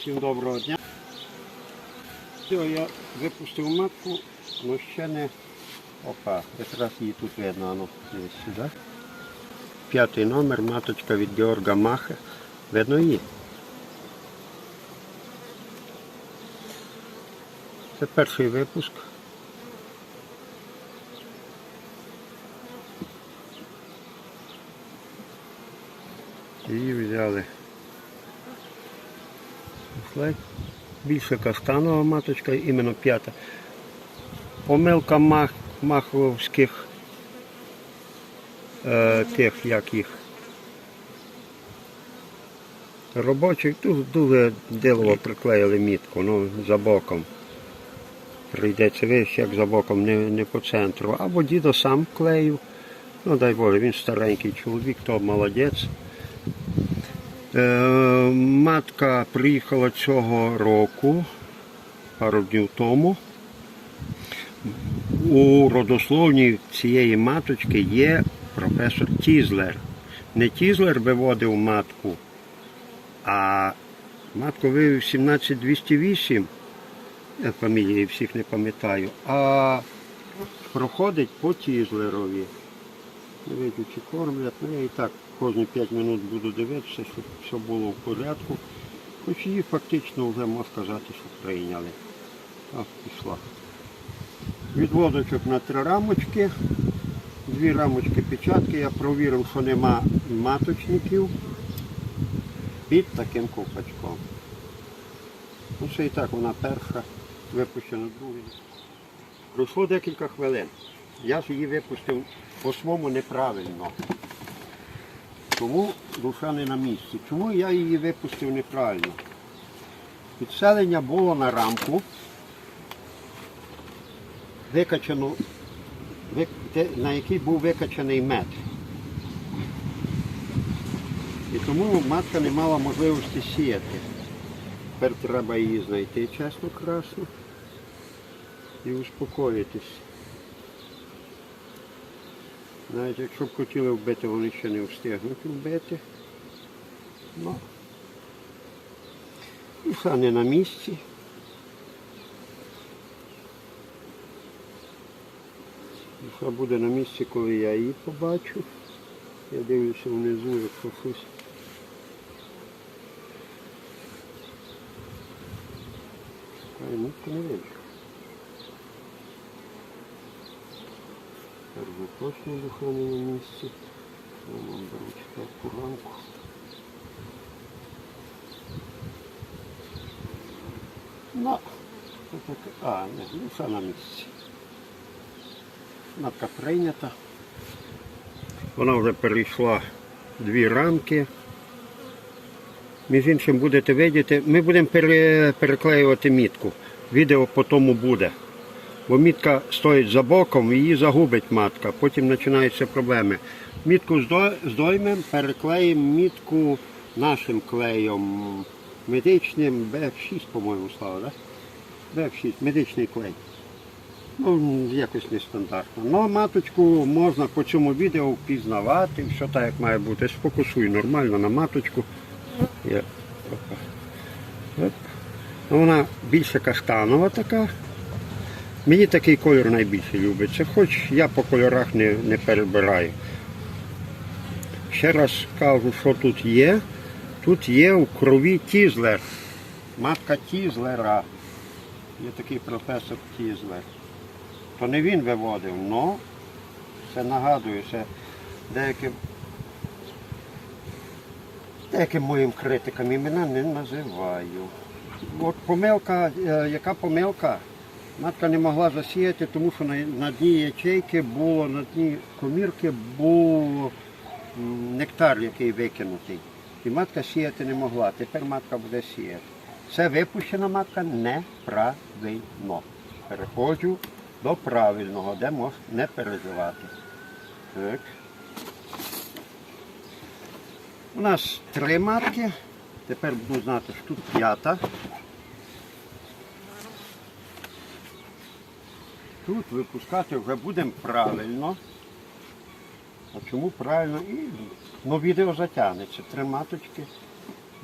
Всім доброго дня. Все, я випустив матку, але ще не... Опа, якраз її тут видно, ну, дивись сюди. П'ятий номер, маточка від Георга Махе. Видно її. Це перший випуск. Її взяли. Більше каштанова маточка, іменно п'ята. Помилка мах, маховських е, тих, як їх. Робочих дуже, дуже дилово приклеїли мітку, ну, за боком. Прийдеться вище, як за боком, не, не по центру. Або дідо сам клеїв. Ну дай Боже, він старенький чоловік, то молодець. Е, матка приїхала цього року, пару днів тому. У родословні цієї маточки є професор Тізлер. Не Тізлер виводив матку, а матку вивів 17208, я фамілії всіх не пам'ятаю, а проходить по Тізлерові. Не видно, кормлять. Ну, я і так кожні 5 минут буду дивитися, щоб все було в порядку. Хоч її фактично вже можна сказати, що прийняли. Так, пішла. Відводочок на три рамочки. Дві рамочки печатки. Я провірив, що нема маточників під таким ковпачком. Ну, ще і так вона перша, випущена другий. Пройшло декілька хвилин. Я ж її випустив по-своєму неправильно. Тому душа не на місці. Чому я її випустив неправильно? Підселення було на рамку, викачано, на який був викачаний мед. І тому матка не мала можливості сіяти. Тепер треба її знайти чесно красно і успокоїтись. Навіть якщо б хотіли вбити, вони ще не встигнуть вбити. Ну, душа не на місці. Душа буде на місці, коли я її побачу. Я дивлюся внизу, якщо щось. Нитку не видно. Тепер точно душа на місці. Я вам беру четверту рамку. Ну, це таке. А, не, душа на місці. Матка прийнята. Вона вже перейшла дві рамки. Між іншим будете видіти, ми будемо переклеювати мітку. Відео по тому буде. Бо мітка стоїть за боком, її загубить матка, потім починаються проблеми. Мітку здо- здоймемо, переклеїмо мітку нашим клеєм медичним БФ6, по-моєму, слава, так? БФ6, медичний клей. Ну, якось нестандартно. Ну, маточку можна по цьому відео впізнавати, що так як має бути. Сфокусуй нормально на маточку. Я... Ну, вона більше каштанова така. Мені такий кольор найбільше любиться, хоч я по кольорах не, не перебираю. Ще раз кажу, що тут є. Тут є в крові Тізлер. Матка Тізлера. Є такий професор Тізлер. То не він виводив, але це нагадую, це деяким, деяким моїм критикам імена не називаю. От помилка, е, яка помилка? Матка не могла засіяти, тому що на, дні ячейки було, на дні комірки був нектар, який викинутий. І матка сіяти не могла. Тепер матка буде сіяти. Це випущена матка неправильно. Переходжу до правильного, де можна не переживати. Так. У нас три матки. Тепер буду знати, що тут п'ята. Тут випускати вже будемо правильно. А чому правильно? І, ну, відео затягнеться. Три маточки.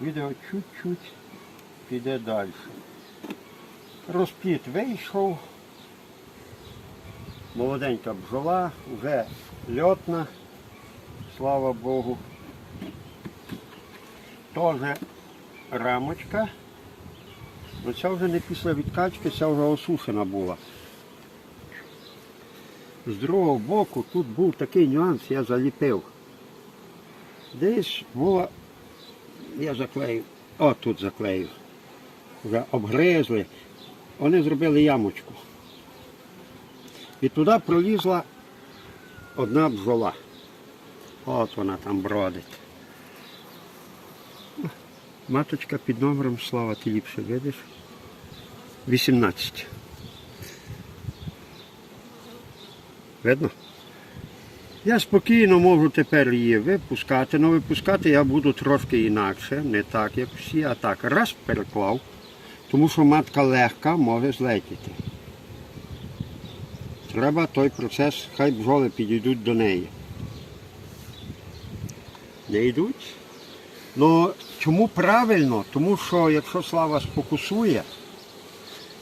Відео чуть-чуть піде далі. Розплід вийшов. Молоденька бджола, вже льотна, слава Богу. Теж рамочка. Ну, ця вже не після відкачки, ця вже осушена була. З другого боку тут був такий нюанс, я заліпив. Десь була, я заклею, о, тут заклею. Вже обгризли. Вони зробили ямочку. І туди пролізла одна бджола. От вона там бродить. Маточка під номером Слава, ти ліпше видиш. 18. Видно? Я спокійно можу тепер її випускати, але випускати я буду трошки інакше, не так, як всі, а так. Раз переклав, тому що матка легка може злетіти. Треба той процес, хай бджоли підійдуть до неї. Не йдуть? Ну чому правильно? Тому що якщо слава спокусує,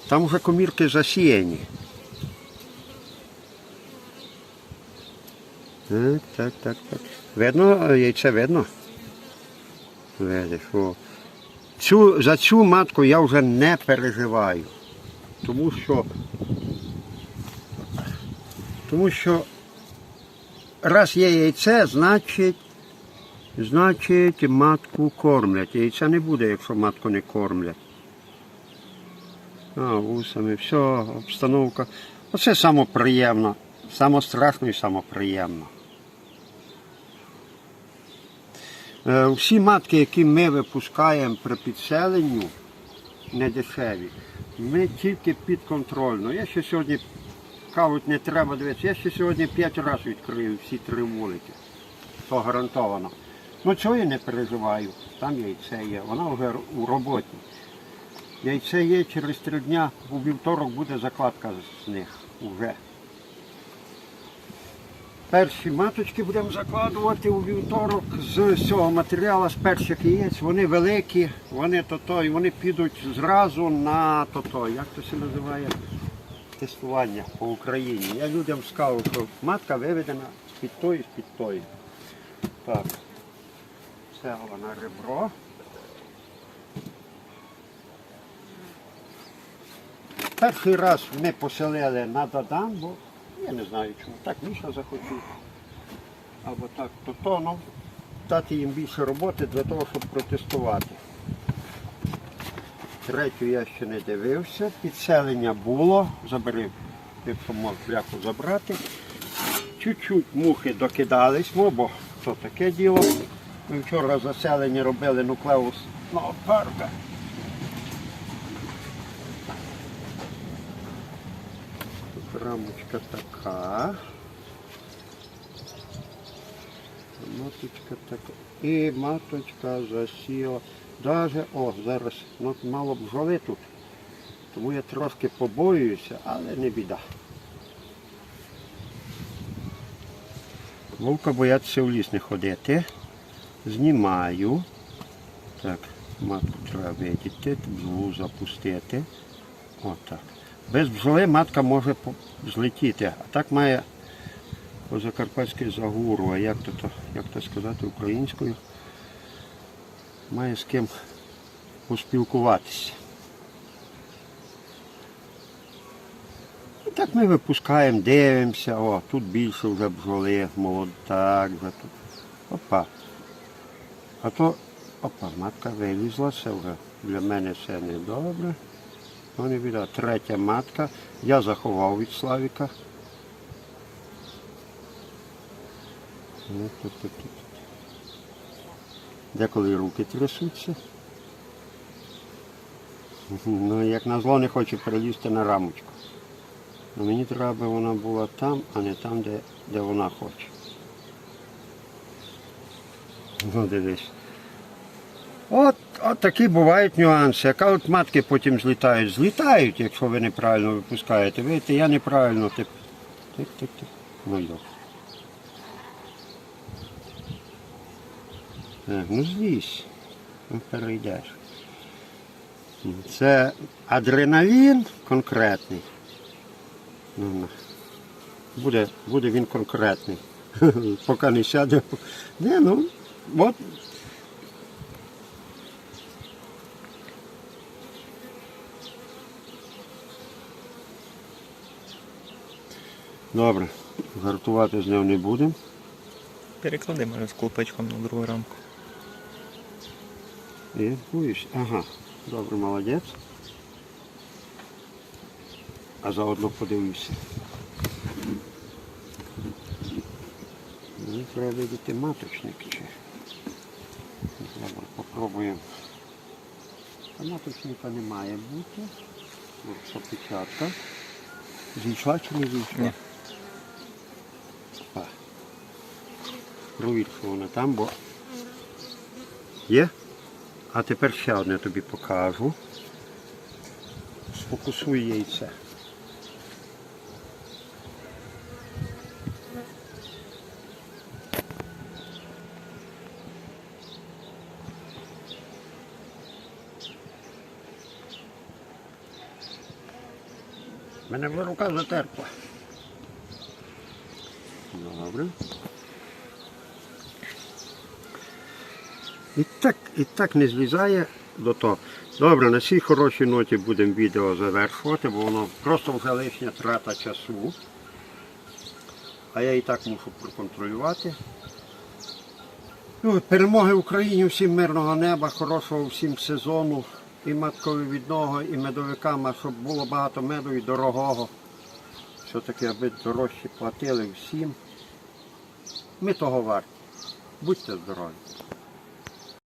там вже комірки засіяні. Так, так, так, так. Видно, яйце видно? Видиш, о. Цю, за цю матку я вже не переживаю. Тому що, тому що раз є яйце, значить, значить матку кормлять. Яйця не буде, якщо матку не кормлять. А, вусами, все, обстановка. Оце саме приємно. Саме страшно і саме приємно. Е, Всі матки, які ми випускаємо при підселенню, не дешеві, ми тільки підконтрольно. Я ще сьогодні, кажуть, не треба дивитися, я ще сьогодні 5 разів відкрию всі три вулики. То гарантовано. Ну цього я не переживаю. Там яйце є, вона вже у роботі. Яйце є через три дня, у вівторок буде закладка з них вже. Перші маточки будемо закладувати у вівторок з цього матеріалу, з перших яєць. Вони великі, вони то-то, і вони підуть зразу на то-то. Як то це називає? Тестування по Україні. Я людям скажу, що матка виведена з-під тої, з-під тої. Так. Це вона ребро. Перший раз ми поселили на Дадан, бо я не знаю чому. Так Міша захотів. Або так, то то, ну, дати їм більше роботи для того, щоб протестувати. Третю я ще не дивився. Підселення було, забери, якщо можеш бляху забрати. Чуть-чуть мухи докидались, ну, бо то таке діло. Ми вчора заселення робили нуклеус на парка. Рамочка така. Маточка така. І маточка засіла. Даже, о, зараз ну, мало бджоли тут. Тому я трошки побоююся, але не біда. Вовка бояться в ліс не ходити. Знімаю. Так, матку треба видіти, бджолу запустити. Отак. Без бджоли матка може злетіти, а так має по закарпатськи загуру, а як то, як то сказати українською, має з ким поспілкуватися. Так ми випускаємо, дивимося, о, тут більше вже бджоли, молод, так, вже тут. Опа. А то, опа, матка вилізла, це вже для мене все недобре. Ну, не біда. Третя матка. Я заховав від Славіка. Ну. Деколи руки трясуться. Ну, як назло не хочу перелізти на рамочку. Ну, мені треба, аби вона була там, а не там, де, де вона хоче. Ну, дивись. От, от такі бувають нюанси. Яка от матки потім злітають? Злітають, якщо ви неправильно випускаєте. Видите, я неправильно тип. Тик, тик, тик. Ну йо. Так, ну злізь. Ну, перейдеш. Це адреналін конкретний. Ну. Буде, буде він конкретний. Поки не сяде. Не, ну, от. Добре, жартувати з ним не будемо. Переклади з колпачком на другу рамку. І будеш. Ага, добре, молодець. А заодно подивився. Мені треба видіти маточник чи. Добре, попробуємо. А маточника не має бути. Що печатка. Зійшла чи не зійшла? Ні. Провір, вона там, бо. Є? А тепер ще одне тобі покажу. Сфокусуй яйце. Мене вже рука затерпла. Добре. І так, і так не злізає до того. Добре, на цій хорошій ноті будемо відео завершувати, бо воно просто вже лишня трата часу. А я і так мушу проконтролювати. Ну, перемоги Україні, всім мирного неба, хорошого всім сезону, і матковідного, і медовикам, щоб було багато меду і дорогого. Все-таки, аби дорожче платили всім. Ми того варті. Будьте здорові.